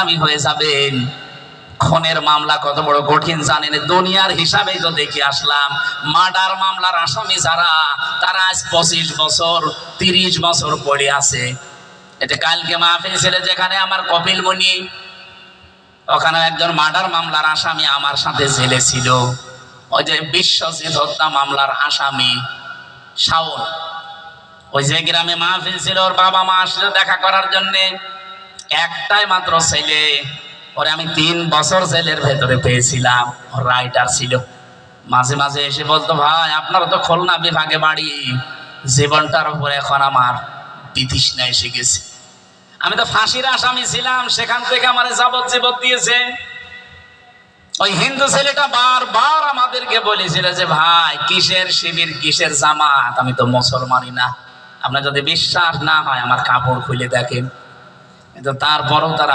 জাহান্নামি হয়ে যাবেন খুনের মামলা কত বড় কঠিন জানেন। দুনিয়ার হিসাবেই তো দেখে আসলাম, মার্ডার মামলার আসামি যারা, তারা আজ পঁচিশ বছর, তিরিশ বছর পড়ে আছে। এটা কালকে মাহফিল ছিল যেখানে আমার কপিল মণি ওখানে একজন মার্ডার মামলার আসামি আমার সাথে জেলে ছিল। ওই যে বিশ্বজিৎ হত্যা মামলার আসামি শাওন। ওই যে গ্রামে মাহফিল ছিল, ওর বাবা মা আসলে দেখা করার জন্য। একটাই মাত্র ছেলে। ওরে আমি তিন বছর জেলের ভেতরে পেয়েছিলাম। রাইটার ছিল। মাঝে মাঝে এসে বলতো, ভাই, আপনার তো খুলনা বিভাগে বাড়ি। জীবনটার উপরে এখন আমার বিতৃষ্ণা এসে গেছে। আমি তো ফাঁসির আসামি ছিলাম, সেখান থেকে আমার যাবজ্জীবন দিয়েছে। ওই হিন্দু ছেলেটা বারবার আমাদেরকে বলেছিল যে, ভাই, কিসের শিবির, কিসের জামাত? আমি তো মুসলমানই না। আপনার যদি বিশ্বাস না হয়, আমার কাপড় খুলে দেখেন। কিন্তু তারপরও তারা